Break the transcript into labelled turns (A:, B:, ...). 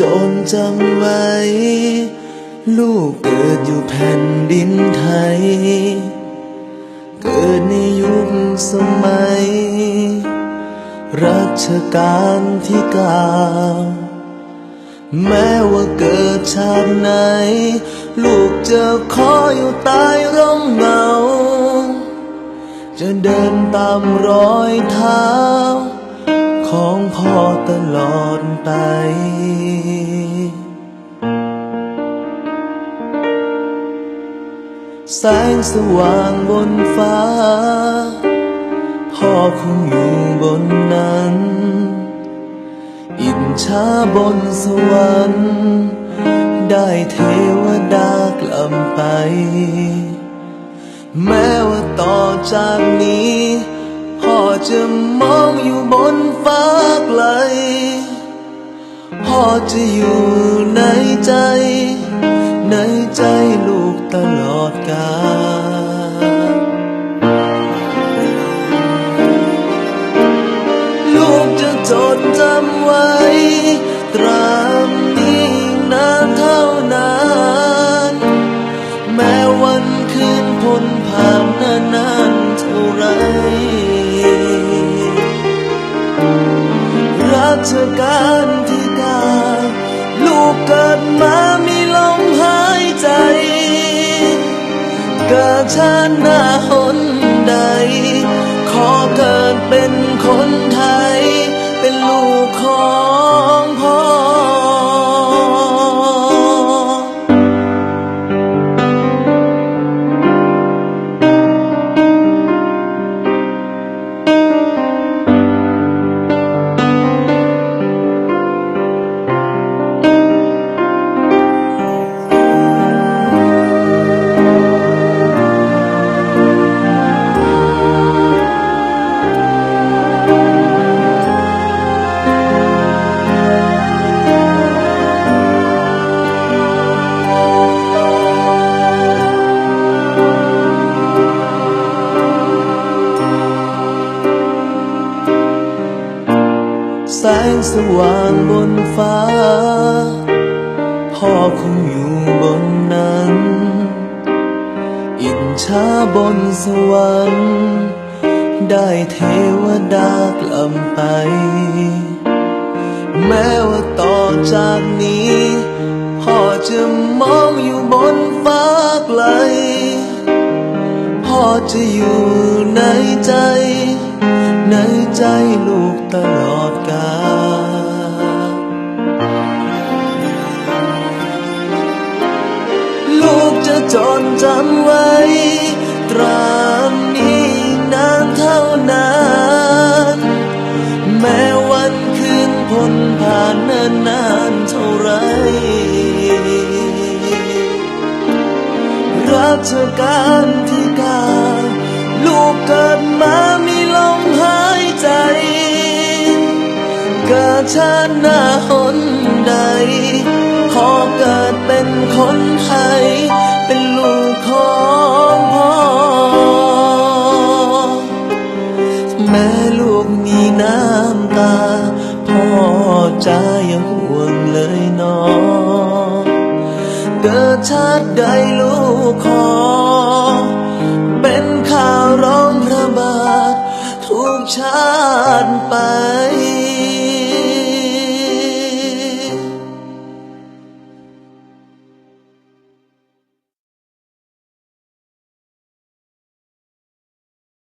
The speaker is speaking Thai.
A: จนจำไว้ ลูกเกิดอยู่แผ่นดินไทย เกิดในยุคสมัย รัชกาลที่เก้าแม้ว่าเกิดชาติไหน ลูกจะขออยู่ใต้ร่มเงา จะเดินตามรอยเท้า ของพ่อตลอดไป แสงสว่างบนฟ้า พ่อคงอยู่บนนั้น อินชาบนสวรรค์ ได้เทวดากลับไป แม้ว่าต่อจากนี้ พ่อจะมองอยู่ ฟ้าไกลพ่อจะอยู่ในใจ ในใจลูกตลอดกาลลูกจะจดจำไว้ ตราบนี้นานเท่าน รักเธอการที่เก้ลูกเกิดมามีลมหายใจเกิดชาติหน้าหนใด ขอเกิด แสงสว่างบนฟ้า พ่อคงอยู่บนนั้น อินชาบนสวรรค์ ได้เทวดากลับไป แม้ว่าต่อจากนี้ พ่อจะมองอยู่บนฟ้าไกล พ่อจะอยู่ในใจใน ใจลูกตลอดกาลลูกจะจดจำไว้ ตราบนี้นานเท่านาน แม้วันคืนพ้นผ่านนานนานเท่าไร รัชกาลที่เก้าลูกเกิดมา ชาติหน้าหนใด ขอเกิดเป็นคนไทย เป็นลูกของพ่อ แม่ลูกมีน้ำตา พ่อจะยังห่วงเลยเนอเกิดชาติใดลูกขอ เป็นข่าวร้องพระบาททุกชาติไป